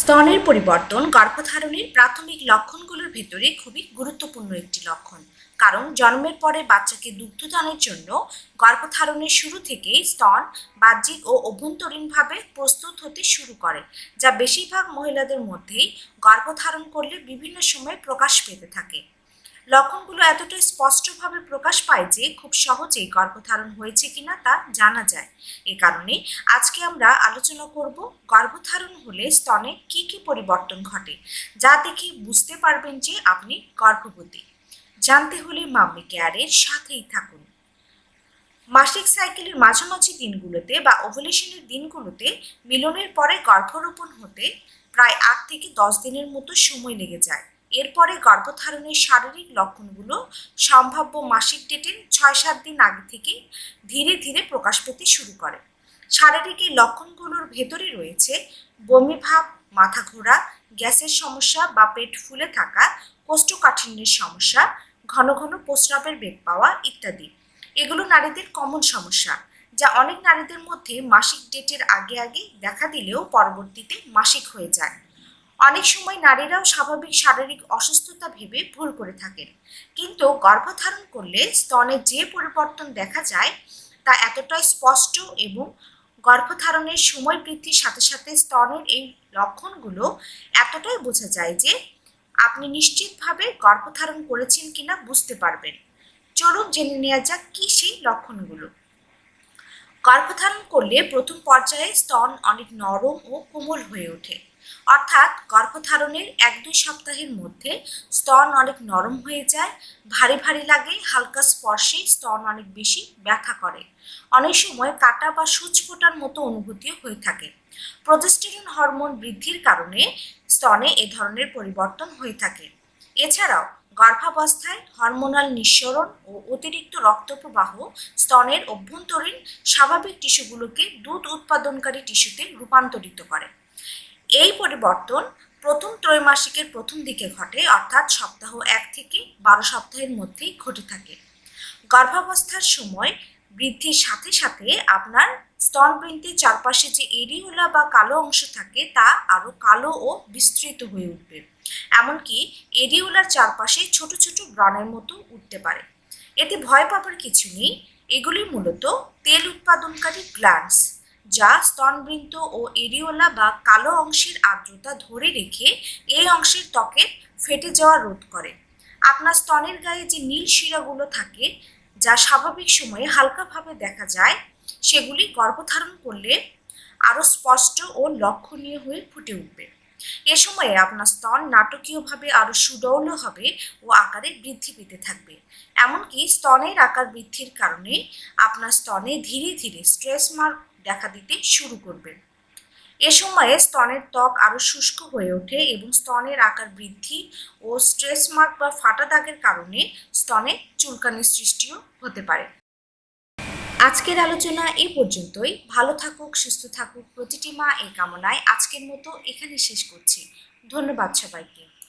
স্তনের পরিবর্তন গর্ভধারণের প্রাথমিক লক্ষণগুলোর ভেতরে খুবই গুরুত্বপূর্ণ একটি লক্ষণ। কারণ জন্মের পরে বাচ্চাকে দুগ্ধদানের জন্য গর্ভধারণের শুরু থেকেই স্তন, বাহ্যিক ও অভ্যন্তরীণভাবে প্রস্তুত হতে শুরু করে, যা বেশিরভাগ মহিলাদের মধ্যেই গর্ভধারণ করলে বিভিন্ন সময়ে প্রকাশ পেতে থাকে। লক্ষণগুলো এতটাই স্পষ্টভাবে প্রকাশ পায় যে খুব সহজেই গর্ভধারণ হয়েছে কিনা তা জানা যায়। এ কারণে আজকে আমরা আলোচনা করব গর্ভধারণ হলে স্তনে কি কি পরিবর্তন ঘটে, যা দেখে বুঝতে পারবেন যে আপনি গর্ভবতী। জানতে হলে মাম্মি কেয়ারের সাথেই থাকুন। মাসিক সাইকেলের মাঝামাঝি দিনগুলোতে বা ওভুলেশনের দিনগুলোতে মিলনের পরে গর্ভরোপণ হতে প্রায় আট থেকে দশ দিনের মতো সময় লেগে যায়। এরপরে গর্ভধারণের শারীরিক লক্ষণগুলো সম্ভাব্য মাসিক ডেটের ছয় সাত দিন আগে থেকে ধীরে ধীরে প্রকাশ পেতে শুরু করে। শারীরিক এই লক্ষণগুলোর ভেতরে রয়েছে বমি ভাব মাথা ঘোরা গ্যাসের সমস্যা বা পেট ফুলে থাকা, কোষ্ঠকাঠিন্যের সমস্যা, ঘন ঘন প্রস্রাবের বেগ পাওয়া ইত্যাদি। এগুলো নারীদের কমন সমস্যা, যা অনেক নারীদের মধ্যে মাসিক ডেটের আগে আগে দেখা দিলেও পরবর্তীতে মাসিক হয়ে যায়। অনেক সময় নারীরাও স্বাভাবিক শারীরিক অসুস্থতা ভেবে ভুল করে থাকেন। কিন্তু গর্ভধারণ করলে স্তনে যে পরিবর্তন দেখা যায় তা এতটাই স্পষ্ট এবং গর্ভধারণের সময় বৃদ্ধির সাথে সাথে স্তনের এই লক্ষণগুলো এতটাই বোঝা যায় যে আপনি নিশ্চিতভাবে গর্ভধারণ করেছেন কিনা বুঝতে পারবেন। চলুন জেনে নেওয়া যাক কী সেই লক্ষণগুলো। গর্ভধারণ করলে প্রথম পর্যায়ে স্তন অনেক নরম ও কোমল হয়ে ওঠে। অর্থাৎ গর্ভধারণের এক দুই সপ্তাহের মধ্যে স্তন অনেক নরম হয়ে যায়, ভারী ভারী লাগে, হালকা স্পর্শে স্তন অনেক বেশি ব্যথা করে। অনেক সময় কাটা বা সূচ ফোটার মতো অনুভূতিও হয়ে থাকে। প্রজেস্টেরন হরমোন বৃদ্ধির কারণে স্তনে এ ধরনের পরিবর্তন হয়ে থাকে। এছাড়াও গর্ভাবস্থায় হরমোনাল নিঃসরণ ও অতিরিক্ত রক্তপ্রবাহ স্তনের অভ্যন্তরীণ স্বাভাবিক টিস্যুগুলোকে দুধ উৎপাদনকারী টিস্যুতে রূপান্তরিত করে। এই পরিবর্তন প্রথম ত্রৈমাসিকের প্রথম দিকে ঘটে, অর্থাৎ সপ্তাহ এক থেকে বারো সপ্তাহের মধ্যেই ঘটে থাকে। গর্ভাবস্থার সময় বৃদ্ধির সাথে সাথে আপনার স্তনবৃন্তের চারপাশে যে এরিওলা বা কালো অংশ থাকে, তা আরও কালো ও বিস্তৃত হয়ে উঠবে। এমনকি এরিওলার চারপাশে ছোট ছোট ব্রণের মতো উঠতে পারে। এতে ভয় পাবার কিছু নেই। এগুলি মূলত তেল উৎপাদনকারী গ্ল্যান্ডস। যা স্তনবৃন্ত ও এরিওলা বা কালো অংশের আর্দ্রতা ধরে রেখে এই অংশের ত্বকের ফেটে যাওয়া রোধ করে। আপনার স্তনের গায়ে যে নীল শিরাগুলো থাকে, যা স্বাভাবিক সময়ে হালকাভাবে দেখা যায়, সেগুলি গর্ভধারণ করলে আরও স্পষ্ট ও লক্ষণীয় হয়ে ফুটে উঠবে। এ সময়ে আপনার স্তন নাটকীয়ভাবে আরও সুডৌল হবে ও আকারে বৃদ্ধি পেতে থাকবে। এমনকি স্তনের আকার বৃদ্ধির কারণে আপনার স্তনে ধীরে ধীরে স্ট্রেস মার্ক দেখা দিতে শুরু করবে এ সময়ে স্তনের ত্বক আরও শুষ্ক হয়ে ওঠে এবং স্তনের আকার বৃদ্ধি ও স্ট্রেস মার্ক বা ফাটা দাগের কারণে স্তনে চুলকানির সৃষ্টিও হতে পারে। আজকের আলোচনা এই পর্যন্তই। ভালো থাকুক, সুস্থ থাকুক। প্রতিটি মা এই কামনায় আজকের মতো এখানে শেষ করছি। ধন্যবাদ সবাইকে।